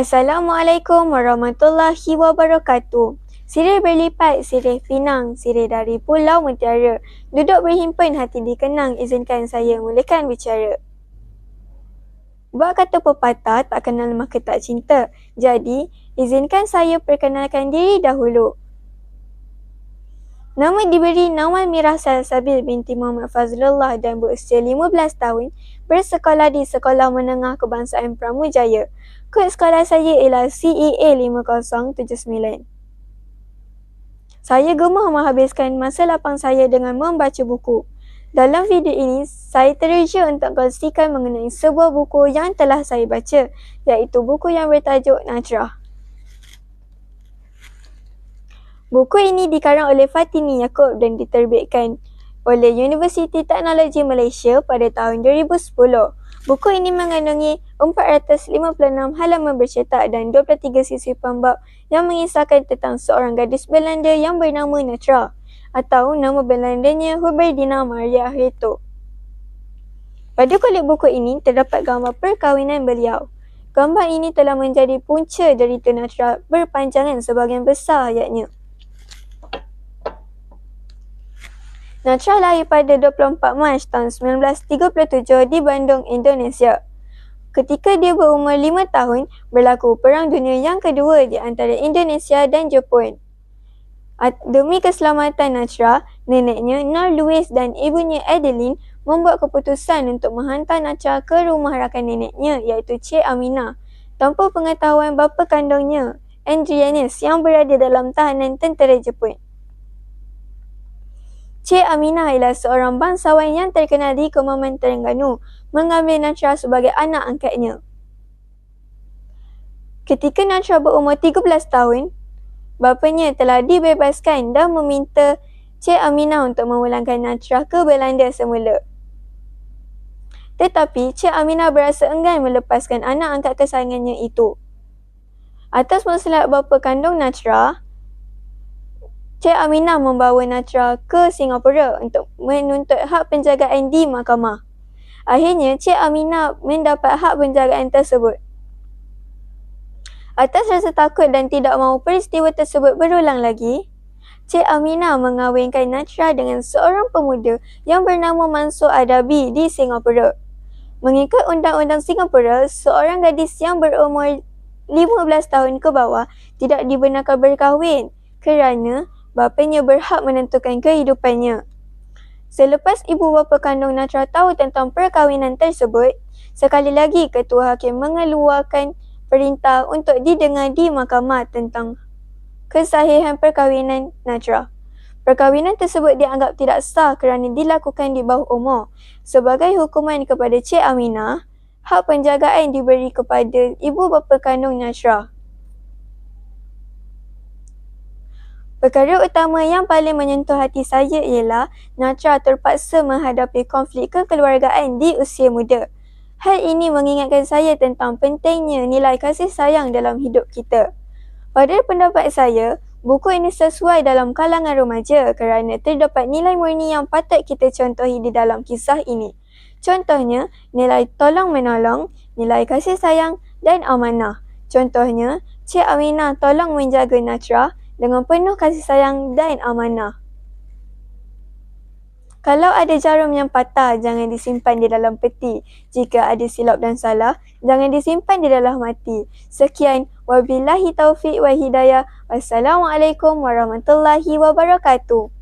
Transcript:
Assalamualaikum warahmatullahi wabarakatuh. Sirih berlipat, sirih pinang, sirih dari Pulau Mutiara. Duduk berhimpun hati dikenang, izinkan saya mulakan bicara. Buat kata pepatah, tak kenal maka tak cinta. Jadi, izinkan saya perkenalkan diri dahulu. Nama diberi Nawal Mirah Salsabil binti Muhammad Fazlullah dan berusia 15 tahun, bersekolah di Sekolah Menengah Kebangsaan Pramujaya. Kod sekolah saya ialah CEA 5079. Saya gemar menghabiskan masa lapang saya dengan membaca buku. Dalam video ini, saya teruja untuk kongsikan mengenai sebuah buku yang telah saya baca, iaitu buku yang bertajuk Najrah. Buku ini dikarang oleh Fatini Yaakob dan diterbitkan oleh Universiti Teknologi Malaysia pada tahun 2010. Buku ini mengandungi 456 halaman bercetak dan 23 sisi pembab yang mengisahkan tentang seorang gadis Belanda yang bernama Natra atau nama Belandanya Huberdina Maria Herto. Pada kulit buku ini terdapat gambar perkahwinan beliau. Gambar ini telah menjadi punca dari Natra berpanjangan sebagian besar ayatnya. Natra lahir pada 24 Mac tahun 1937 di Bandung, Indonesia. Ketika dia berumur 5 tahun, berlaku Perang Dunia yang kedua di antara Indonesia dan Jepun. Demi keselamatan Natra, neneknya Nur Louis dan ibunya Adeline membuat keputusan untuk menghantar Natra ke rumah rakan neneknya iaitu Cik Aminah tanpa pengetahuan bapa kandungnya, Andrianis yang berada dalam tahanan tentera Jepun. Cik Aminah ialah seorang bangsawan yang terkenal di Kemuman Terengganu mengambil Natra sebagai anak angkatnya. Ketika Natra berumur 13 tahun, bapanya telah dibebaskan dan meminta Cik Aminah untuk memulangkan Natra ke Belanda semula. Tetapi Cik Aminah berasa enggan melepaskan anak angkat kesayangannya itu. Atas masalah bapa kandung Natra, Cik Aminah membawa Natra ke Singapura untuk menuntut hak penjagaan di mahkamah. Akhirnya, Cik Aminah mendapat hak penjagaan tersebut. Atas rasa takut dan tidak mahu peristiwa tersebut berulang lagi, Cik Aminah mengawinkan Natra dengan seorang pemuda yang bernama Mansur Adabi di Singapura. Mengikut Undang-Undang Singapura, seorang gadis yang berumur 15 tahun ke bawah tidak dibenarkan berkahwin kerana bapanya berhak menentukan kehidupannya. Selepas ibu bapa kandung Natra tahu tentang perkahwinan tersebut, sekali lagi ketua hakim mengeluarkan perintah untuk didengar di mahkamah tentang kesahihan perkahwinan Natra. Perkahwinan tersebut dianggap tidak sah kerana dilakukan di bawah umur. Sebagai hukuman kepada Cik Aminah, hak penjagaan diberi kepada ibu bapa kandung Natra. Perkara utama yang paling menyentuh hati saya ialah Natra terpaksa menghadapi konflik kekeluargaan di usia muda. Hal ini mengingatkan saya tentang pentingnya nilai kasih sayang dalam hidup kita. Pada pendapat saya, buku ini sesuai dalam kalangan remaja kerana terdapat nilai murni yang patut kita contohi di dalam kisah ini. Contohnya, nilai tolong menolong, nilai kasih sayang dan amanah. Contohnya, Cik Aminah tolong menjaga Natra dengan penuh kasih sayang dan amanah. Kalau ada jarum yang patah, jangan disimpan di dalam peti. Jika ada silap dan salah, jangan disimpan di dalam hati. Sekian, wabillahi taufiq wa hidayah. Wassalamualaikum warahmatullahi wabarakatuh.